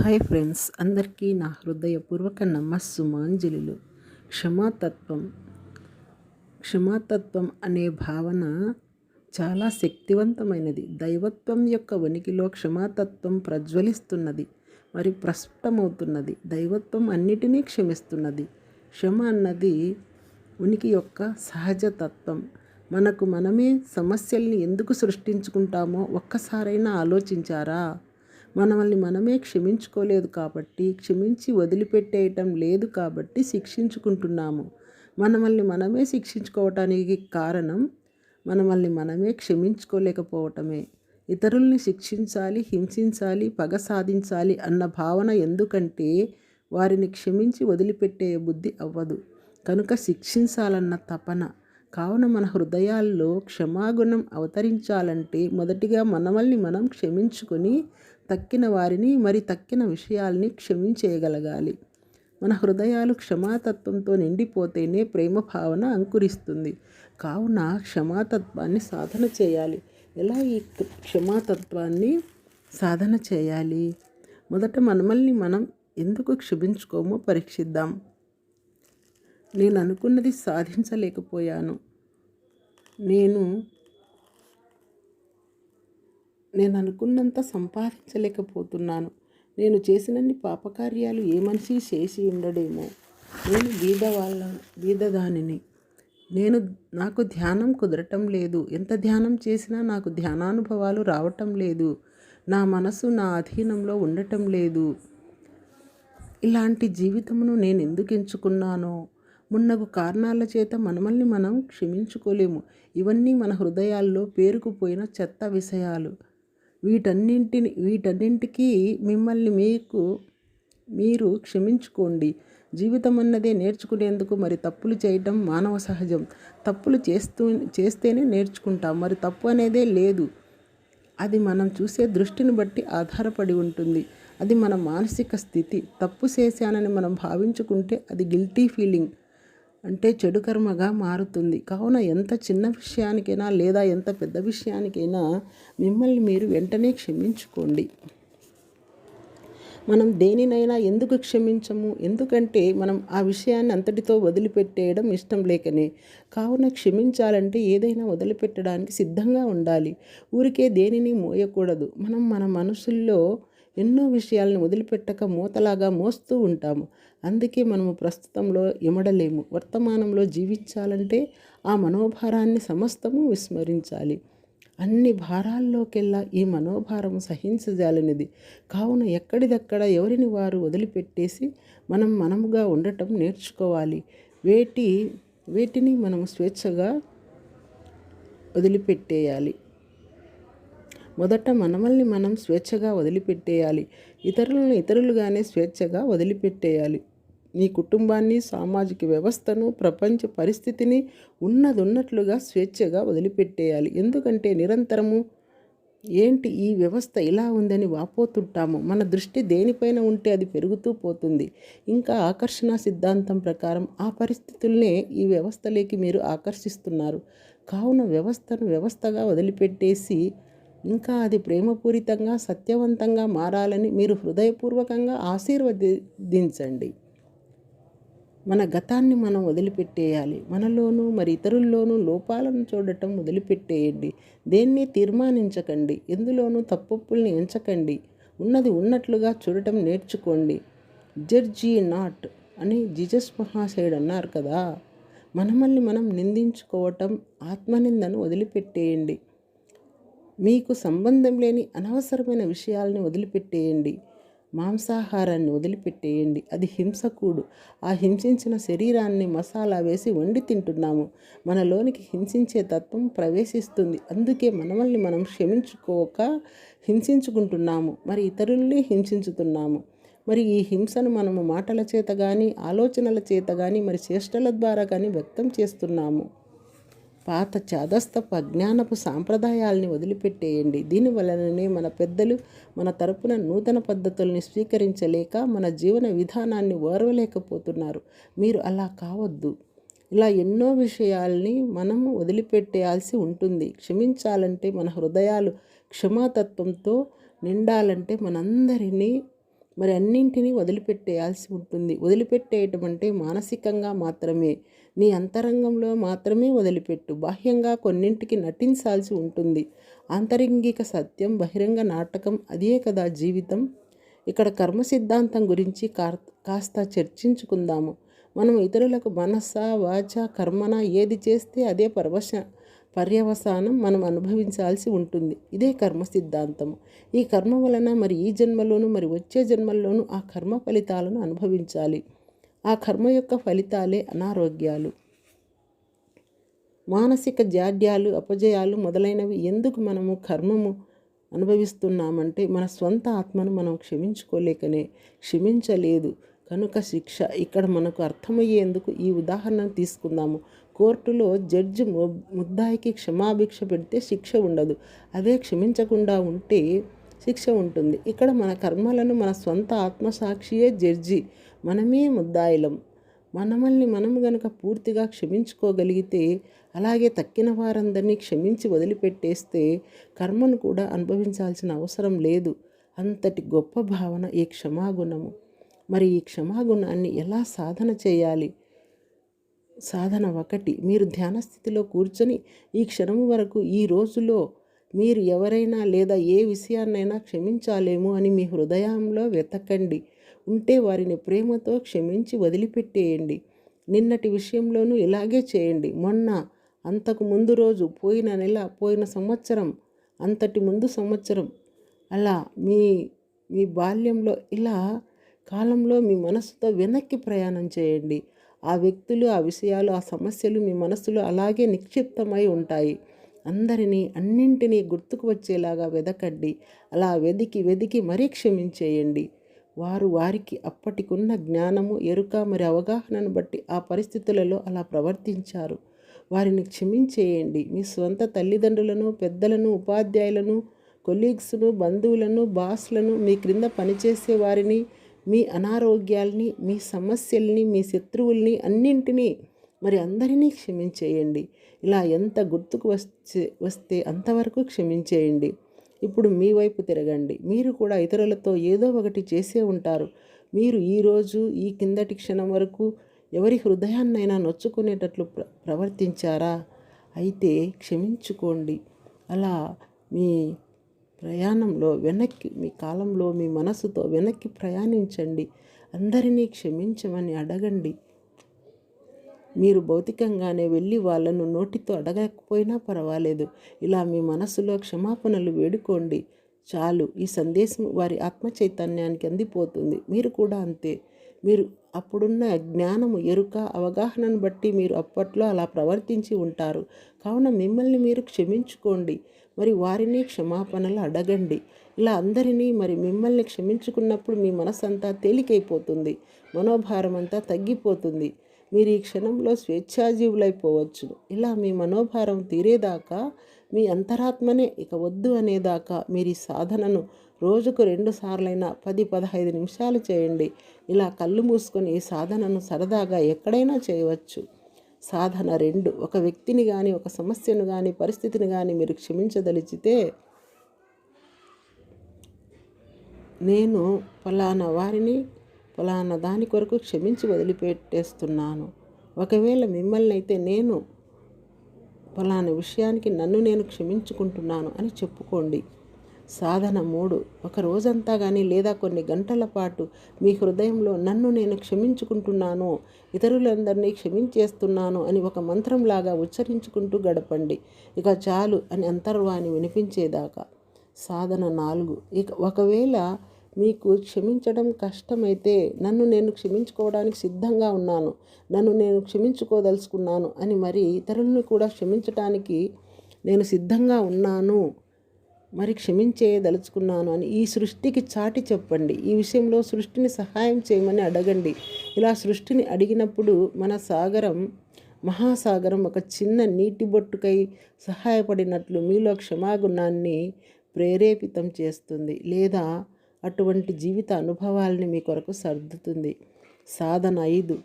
Hi friends అందరికీ నా హృదయపూర్వక నమస్సుమాంజలిలు. క్షమాతత్వం. క్షమాతత్వం అనే భావన చాలా శక్తివంతమైనది. దైవత్వం యొక్క ఉనికిలో క్షమాతత్వం ప్రజ్వలిస్తున్నది మరి ప్రస్ఫుటమవుతున్నది. దైవత్వం అన్నిటినీ క్షమిస్తున్నది. క్షమ అన్నది ఉనికి యొక్క సహజతత్వం. మనకు మనమే సమస్యల్ని ఎందుకు సృష్టించుకుంటామో ఒక్కసారైనా ఆలోచించారా? మనల్ని మనమే క్షమించుకోలేదు కాబట్టి క్షమించి వదిలిపెట్టేయటం లేదు కాబట్టి శిక్షించుకుంటున్నాము. మనల్ని మనమే శిక్షించుకోవటానికి కారణం మనల్ని మనమే క్షమించుకోలేకపోవటమే. ఇతరుల్ని శిక్షించాలి హింసించాలి పగ సాధించాలి అన్న భావన ఎందుకంటే వారిని క్షమించి వదిలిపెట్టే బుద్ధి అవ్వదు. కనుక శిక్షించాలన్న తపన కావున మన హృదయాల్లో క్షమాగుణం అవతరించాలంటే మొదటిగా మనమల్ని మనం క్షమించుకొని తక్కిన వారిని మరి తక్కిన విషయాల్ని క్షమించేయగలగాలి. మన హృదయాలు క్షమాతత్వంతో నిండిపోతేనే ప్రేమ భావన అంకురిస్తుంది. కావున క్షమాతత్వాన్ని సాధన చేయాలి. ఎలా ఈ క్షమాతత్వాన్ని సాధన చేయాలి? మొదట మనమల్ని మనం ఎందుకు క్షమించుకోమో పరీక్షిద్దాం. నేను అనుకున్నది సాధించలేకపోయాను. నేను నేను అనుకున్నంత సంపాదించలేకపోతున్నాను. నేను చేసినన్ని పాపకార్యాలు ఏ మనిషి చేసి ఉండడేమో? నేను బీద వాళ్ళ బీదదానిని. నేను నాకు ధ్యానం కుదరటం లేదు. ఎంత ధ్యానం చేసినా నాకు ధ్యానానుభవాలు రావటం లేదు. నా మనసు నా అధీనంలో ఉండటం లేదు. ఇలాంటి జీవితమును నేను ఎందుకు ఎంచుకున్నానో? మున్నగు కారణాల చేత మనమల్ని మనం క్షమించుకోలేము. ఇవన్నీ మన హృదయాల్లో పేరుకుపోయిన చెత్త విషయాలు. వీటన్నింటిని వీటన్నింటికీ మిమ్మల్ని మీకు మీరు క్షమించుకోండి. జీవితం అన్నదే నేర్చుకునేందుకు మరి తప్పులు చేయటం మానవ సహజం. తప్పులు చేస్తూ చేస్తేనే నేర్చుకుంటాం. మరి తప్పు అనేదే లేదు. అది మనం చూసే దృష్టిని బట్టి ఆధారపడి ఉంటుంది. అది మన మానసిక స్థితి. తప్పు చేశానని మనం భావించుకుంటే అది గిల్టీ ఫీలింగ్. అంటే చెడు కర్మగా మారుతుంది. కావున ఎంత చిన్న విషయానికైనా లేదా ఎంత పెద్ద విషయానికైనా మిమ్మల్ని మీరు వెంటనే క్షమించుకోండి. మనం దేనినైనా ఎందుకు క్షమించము? ఎందుకంటే మనం ఆ విషయాన్ని అంతటితో వదిలిపెట్టేయడం ఇష్టం లేకనే. కావున క్షమించాలంటే ఏదైనా వదిలిపెట్టడానికి సిద్ధంగా ఉండాలి. ఊరికే దేనిని మోయకూడదు. మనం మన మనసుల్లో ఎన్నో విషయాలను వదిలిపెట్టక మూతలాగా మోస్తూ ఉంటాము. అందుకే మనము ప్రస్తుతంలో ఇమడలేము వర్తమానంలో జీవించాలంటే ఆ మనోభారాన్ని సమస్తము విస్మరించాలి. అన్ని భారాల్లోకెల్లా ఈ మనోభారం సహించజాలనిది. కావున ఎక్కడిదక్కడ ఎవరిని వారు వదిలిపెట్టేసి మనం మనముగా ఉండటం నేర్చుకోవాలి. వేటి వేటిని మనం స్వేచ్ఛగా వదిలిపెట్టేయాలి. మొదట మనమల్ని మనం స్వేచ్ఛగా వదిలిపెట్టేయాలి. ఇతరులను ఇతరులుగానే స్వేచ్ఛగా వదిలిపెట్టేయాలి. నీ కుటుంబాన్ని సామాజిక వ్యవస్థను ప్రపంచ పరిస్థితిని ఉన్నదున్నట్లుగా స్వేచ్ఛగా వదిలిపెట్టేయాలి. ఎందుకంటే నిరంతరము ఏంటి ఈ వ్యవస్థ ఇలా ఉందని వాపోతుంటాము. మన దృష్టి దేనిపైన ఉంటే అది పెరుగుతూ పోతుంది. ఇంకా ఆకర్షణ సిద్ధాంతం ప్రకారం ఆ పరిస్థితుల్నే ఈ వ్యవస్థలోకి మీరు ఆకర్షిస్తున్నారు. కావున వ్యవస్థను వ్యవస్థగా వదిలిపెట్టేసి ఇంకా అది ప్రేమపూరితంగా సత్యవంతంగా మారాలని మీరు హృదయపూర్వకంగా ఆశీర్వదించండి. మన గతాన్ని మనం వదిలిపెట్టేయాలి. మనలోనూ మరి ఇతరుల్లోనూ లోపాలను చూడటం వదిలిపెట్టేయండి. దేన్ని తీర్మానించకండి. ఎందులోనూ తప్పొప్పుల్ని ఎంచకండి. ఉన్నది ఉన్నట్లుగా చూడటం నేర్చుకోండి. జడ్జి నాట్ అని జిజస్ మహాశయుడు అన్నారు కదా. మనమల్ని మనం నిందించుకోవటం ఆత్మనిందను వదిలిపెట్టేయండి. మీకు సంబంధం లేని అనవసరమైన విషయాలని వదిలిపెట్టేయండి. మాంసాహారాన్ని వదిలిపెట్టేయండి. అది హింసకూడు ఆ హింసించిన శరీరాన్ని మసాలా వేసి వండి తింటున్నాము. మనలోనికి హింసించే తత్వం ప్రవేశిస్తుంది. అందుకే మనమల్ని మనం క్షమించుకోక హింసించుకుంటున్నాము. మరి ఇతరుల్ని హింసించుతున్నాము. మరి ఈ హింసను మనము మాటల చేత కానీ ఆలోచనల చేత కానీ మరి చేష్టల ద్వారా కానీ వ్యక్తం చేస్తున్నాము. పాత చాదస్తపు అజ్ఞానపు సాంప్రదాయాల్ని వదిలిపెట్టేయండి. దీని వలననే మన పెద్దలు మన తరపున నూతన పద్ధతుల్ని స్వీకరించలేక మన జీవన విధానాన్ని ఓర్వలేకపోతున్నారు మీరు అలా కావద్దు. ఇలా ఎన్నో విషయాల్ని మనము వదిలిపెట్టేయాల్సి ఉంటుంది. క్షమించాలంటే మన హృదయాలు క్షమాతత్వంతో నిండాలంటే మనందరినీ మరి అన్నింటినీ వదిలిపెట్టేయాల్సి ఉంటుంది. వదిలిపెట్టేయటం అంటే మానసికంగా మాత్రమే. నీ అంతరంగంలో మాత్రమే వదిలిపెట్టు. బాహ్యంగా కొన్నింటికి నటించాల్సి ఉంటుంది. ఆంతరంగిక సత్యం బహిరంగ నాటకం అదే కదా జీవితం. ఇక్కడ కర్మ సిద్ధాంతం గురించి కాస్త చర్చించుకుందాము. మనం ఇతరులకు మనస వాచ కర్మన ఏది చేస్తే అదే పరవశ పర్యవసానం మనం అనుభవించాల్సి ఉంటుంది. ఇదే కర్మ సిద్ధాంతము ఈ కర్మ వలన మరి ఈ జన్మలోను మరి వచ్చే జన్మల్లోనూ ఆ కర్మ ఫలితాలను అనుభవించాలి. ఆ కర్మ యొక్క ఫలితాలే అనారోగ్యాలు. మానసిక జాడ్యాలు అపజయాలు మొదలైనవి ఎందుకు మనము కర్మము అనుభవిస్తున్నామంటే మన స్వంత ఆత్మను మనం క్షమించుకోలేకనే క్షమించలేదు. కనుక శిక్ష ఇక్కడ మనకు అర్థమయ్యేందుకు ఈ ఉదాహరణను తీసుకుందాము. కోర్టులో జడ్జి ముద్దాయికి క్షమాభిక్ష పెడితే శిక్ష ఉండదు. అదే క్షమించకుండా ఉంటే శిక్ష ఉంటుంది. ఇక్కడ మన కర్మలను మన స్వంత ఆత్మసాక్షియే జడ్జి. మనమే ముద్దాయిలం. మనమల్ని మనం గనక పూర్తిగా క్షమించుకోగలిగితే అలాగే తక్కిన వారందరినీ క్షమించి వదిలిపెట్టేస్తే కర్మను కూడా అనుభవించాల్సిన అవసరం లేదు. అంతటి గొప్ప భావన ఈ క్షమాగుణము. మరి ఈ క్షమాగుణాన్ని ఎలా సాధన చేయాలి? సాధన ఒకటి. మీరు ధ్యాన స్థితిలో కూర్చొని ఈ క్షణము వరకు ఈ రోజులో మీరు ఎవరైనా లేదా ఏ విషయాన్నైనా క్షమించాలేమో అని మీ హృదయంలో వెతకండి. ఉంటే వారిని ప్రేమతో క్షమించి వదిలిపెట్టేయండి. నిన్నటి విషయంలోనూ ఇలాగే చేయండి. మొన్న అంతకు ముందు రోజు పోయిన నెల పోయిన సంవత్సరం అంతటి ముందు సంవత్సరం. అలా మీ మీ బాల్యంలో ఇలా కాలంలో మీ మనసుతో వెనక్కి ప్రయాణం చేయండి. ఆ వ్యక్తులు ఆ విషయాలు ఆ సమస్యలు మీ మనసులో అలాగే నిక్షిప్తమై ఉంటాయి. అందరినీ అన్నింటినీ గుర్తుకు వచ్చేలాగా వెదకండి. అలా వెదికి వెదికి మరీ క్షమించేయండి. వారు వారికి అప్పటికున్న జ్ఞానము ఎరుక మరి అవగాహనను బట్టి ఆ పరిస్థితులలో అలా ప్రవర్తించారు. వారిని క్షమించేయండి. మీ స్వంత తల్లిదండ్రులను పెద్దలను ఉపాధ్యాయులను కొలీగ్స్ను బంధువులను బాస్లను మీ క్రింద పనిచేసే వారిని మీ అనారోగ్యాల్ని మీ సమస్యల్ని మీ శత్రువుల్ని అన్నింటినీ మరి అందరినీ క్షమించేయండి. ఇలా ఎంత గుర్తుకు వచ్చే వస్తే అంతవరకు క్షమించేయండి. ఇప్పుడు మీ వైపు తిరగండి. మీరు కూడా ఇతరులతో ఏదో ఒకటి చేసే ఉంటారు. మీరు ఈరోజు ఈ కిందటి క్షణం వరకు ఎవరి హృదయాన్నైనా నొచ్చుకునేటట్లు ప్ర ప్రవర్తించారా? అయితే క్షమించుకోండి. అలా మీ ప్రయాణంలో వెనక్కి మీ కాలంలో మీ మనసుతో వెనక్కి ప్రయాణించండి. అందరినీ క్షమించమని అడగండి. మీరు భౌతికంగానే వెళ్ళి వాళ్ళను నోటితో అడగకపోయినా పర్వాలేదు. ఇలా మీ మనసులో క్షమాపణలు వేడుకోండి. చాలు. ఈ సందేశం వారి ఆత్మ చైతన్యానికి అందిపోతుంది. మీరు కూడా అంతే. మీరు అప్పుడున్న జ్ఞానము ఎరుక అవగాహనను బట్టి మీరు అప్పట్లో అలా ప్రవర్తించి ఉంటారు. కావున మిమ్మల్ని మీరు క్షమించుకోండి. మరి వారిని క్షమాపణలు అడగండి. ఇలా అందరినీ మరి మిమ్మల్ని క్షమించుకున్నప్పుడు మీ మనసంతా తేలికైపోతుంది. మనోభారం అంతా తగ్గిపోతుంది. మీరు ఈ క్షణంలో స్వేచ్ఛాజీవులైపోవచ్చు ఇలా మీ మనోభారం తీరేదాకా మీ అంతరాత్మనే ఇక వద్దు అనేదాకా మీరు ఈ సాధనను రోజుకు రెండు సార్లైనా పది పదహైదు నిమిషాలు చేయండి. ఇలా కళ్ళు మూసుకొని ఈ సాధనను సరదాగా ఎక్కడైనా చేయవచ్చు. సాధన రెండు ఒక వ్యక్తిని కానీ ఒక సమస్యను కానీ పరిస్థితిని కానీ మీరు క్షమించదలిచితే నేను ఫలానా వారిని ఫలానా దాని కొరకు క్షమించి వదిలిపెట్టేస్తున్నాను. ఒకవేళ మిమ్మల్ని అయితే నేను ఫలానా విషయానికి నన్ను నేను క్షమించుకుంటున్నాను అని చెప్పుకోండి. సాధన మూడు. ఒక రోజంతా కానీ లేదా కొన్ని గంటల పాటు మీ హృదయంలో నన్ను నేను క్షమించుకుంటున్నాను ఇతరులందరినీ క్షమించేస్తున్నాను అని ఒక మంత్రంలాగా ఉచ్చరించుకుంటూ గడపండి. ఇక చాలు అని అంతర్వాణి వినిపించేదాకా. సాధన నాలుగు. ఇక ఒకవేళ మీకు క్షమించడం కష్టమైతే నన్ను నేను క్షమించుకోవడానికి సిద్ధంగా ఉన్నాను. నన్ను నేను క్షమించుకోదలుచుకున్నాను అని మరి ఇతరులను కూడా క్షమించటానికి నేను సిద్ధంగా ఉన్నాను. మరి క్షమించేయదలుచుకున్నాను అని ఈ సృష్టికి చాటి చెప్పండి. ఈ విషయంలో సృష్టిని సహాయం చేయమని అడగండి. ఇలా సృష్టిని అడిగినప్పుడు మన సాగరం మహాసాగరం ఒక చిన్న నీటి బొట్టుకై సహాయపడినట్లు మీలో క్షమాగుణాన్ని ప్రేరేపితం చేస్తుంది. లేదా అటువంటి జీవిత అనుభవాల్ని మీ కొరకు సర్దుతుంది. సాధన ఐదు.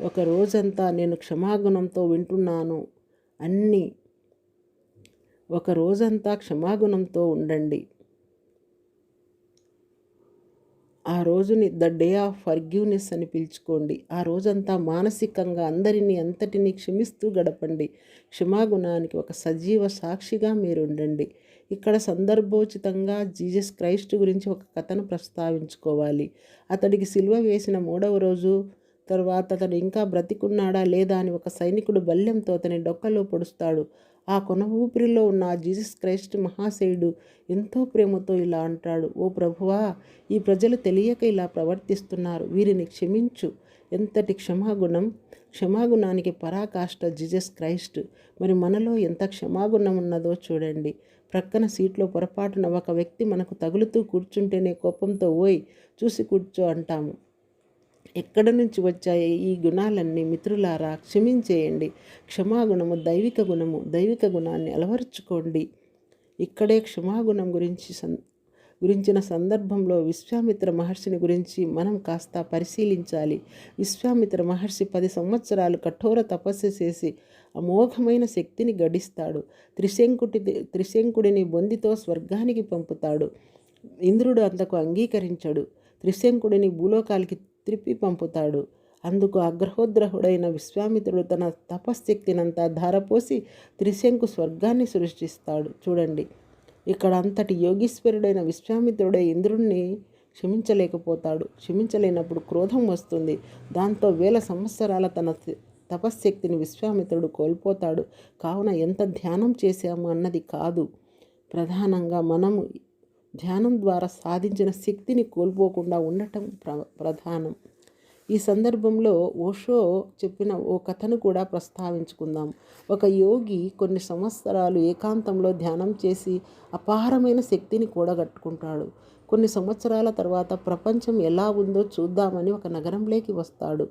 ఒక రోజంతా నేను క్షమాగుణంతో వింటున్నాను అన్నీ. ఒక రోజంతా క్షమాగుణంతో ఉండండి. ఆ రోజుని ద డే ఆఫ్ ఫర్గ్యూనెస్ అని పిలుచుకోండి. ఆ రోజంతా మానసికంగా అందరినీ అంతటినీ క్షమిస్తూ గడపండి. క్షమాగుణానికి ఒక సజీవ సాక్షిగా మీరు ఉండండి ఇక్కడ సందర్భోచితంగా జీసస్ క్రైస్ట్ గురించి ఒక కథను ప్రస్తావించుకోవాలి. అతడికి సిల్వ వేసిన మూడవ రోజు తర్వాత అతడు ఇంకా బ్రతికున్నాడా లేదా అని ఒక సైనికుడు బల్యంతో అతని డొక్కలో పొడుస్తాడు. ఆ కొన ఊపిరిలో ఉన్న ఆ జీసస్ క్రైస్ట్ మహాశయుడు ఎంతో ప్రేమతో ఇలా అంటాడు ఓ ప్రభువా ఈ ప్రజలు తెలియక ఇలా ప్రవర్తిస్తున్నారు. వీరిని క్షమించు. ఎంతటి క్షమాగుణం? క్షమాగుణానికి పరాకాష్ట జీసస్ క్రైస్ట్. మరి మనలో ఎంత క్షమాగుణం ఉన్నదో చూడండి. ప్రక్కన సీట్లో పొరపాటున ఒక వ్యక్తి మనకు తగులుతూ కూర్చుంటేనే కోపంతో ఓయ్ చూసి కూర్చో అంటాము. ఎక్కడ నుంచి వచ్చాయి ఈ గుణాలన్నీ మిత్రులారా క్షమించేయండి. క్షమాగుణము దైవిక గుణము. దైవిక గుణాన్ని అలవర్చుకోండి. ఇక్కడే క్షమాగుణం గురించి సం గురించిన సందర్భంలో విశ్వామిత్ర మహర్షిని గురించి మనం కాస్త పరిశీలించాలి. విశ్వామిత్ర మహర్షి పది సంవత్సరాలు కఠోర తపస్సు చేసి అమోఘమైన శక్తిని గడిస్తాడు. త్రిశంకుటి త్రిశంకుడిని బొందితో స్వర్గానికి పంపుతాడు. ఇంద్రుడు అంతకు అంగీకరించడు. త్రిశంకుడిని భూలోకాలకి త్రిప్పి పంపుతాడు. అందుకు అగ్రహోద్రహుడైన విశ్వామిత్రుడు తన తపశ్శక్తినంతా ధారపోసి త్రిశంకు స్వర్గాన్ని సృష్టిస్తాడు. చూడండి. ఇక్కడ అంతటి యోగీశ్వరుడైన విశ్వామిత్రుడే ఇంద్రుణ్ణి క్షమించలేకపోతాడు. క్షమించలేనప్పుడు క్రోధం వస్తుంది. దాంతో వేల సంవత్సరాల తన తపశ్శక్తిని విశ్వామిత్రుడు కోల్పోతాడు. కావున ఎంత ధ్యానం చేశాము అన్నది కాదు. ప్రధానంగా మనము ధ్యానం ద్వారా సాధించిన శక్తిని కోల్పోకుండా ఉండటం ప్ర ప్రధానం. ఈ సందర్భంలో ఓషో చెప్పిన ఓ కథను కూడా ప్రస్తావించుకుందాం. ఒక యోగి కొన్ని సంవత్సరాలు ఏకాంతంలో ధ్యానం చేసి అపారమైన శక్తిని కూడగట్టుకుంటాడు. కొన్ని సంవత్సరాల తర్వాత ప్రపంచం ఎలా ఉందో చూద్దామని ఒక నగరంలోకి వస్తాడు.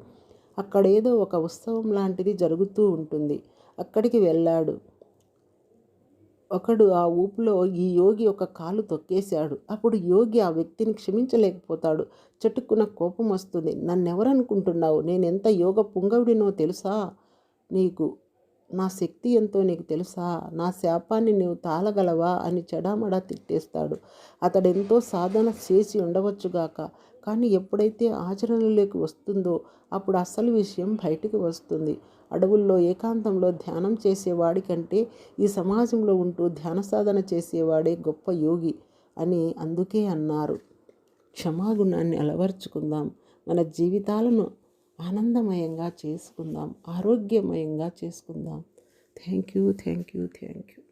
అక్కడేదో ఒక ఉత్సవం లాంటిది జరుగుతూ ఉంటుంది. అక్కడికి వెళ్ళాడు. ఒకడు ఆ ఊపులో ఈ యోగి ఒక కాలు తొక్కేశాడు. అప్పుడు యోగి ఆ వ్యక్తిని క్షమించలేకపోతాడు. చెట్టుకున్న కోపం వస్తుంది. నన్నెవరనుకుంటున్నావు? నేను ఎంత యోగ పుంగవుడినో తెలుసా? నీకు నా శక్తి ఎంతో నీకు తెలుసా? నా శాపాన్ని నీవు తాళగలవా? అని చెడామడా తిట్టేస్తాడు. అతడెంతో సాధన చేసి ఉండవచ్చుగాక కానీ ఎప్పుడైతే ఆచరణలోకి వస్తుందో అప్పుడు అసలు విషయం బయటికి వస్తుంది. అడవుల్లో ఏకాంతంలో ధ్యానం చేసేవాడి కంటే ఈ సమాజంలో ఉంటూ ధ్యాన సాధన చేసేవాడే గొప్ప యోగి అని అందుకే అన్నారు. క్షమాగుణాన్ని అలవర్చుకుందాం. మన జీవితాలను ఆనందమయంగా చేసుకుందాం. ఆరోగ్యమయంగా చేసుకుందాం. Thank you thank you thank you.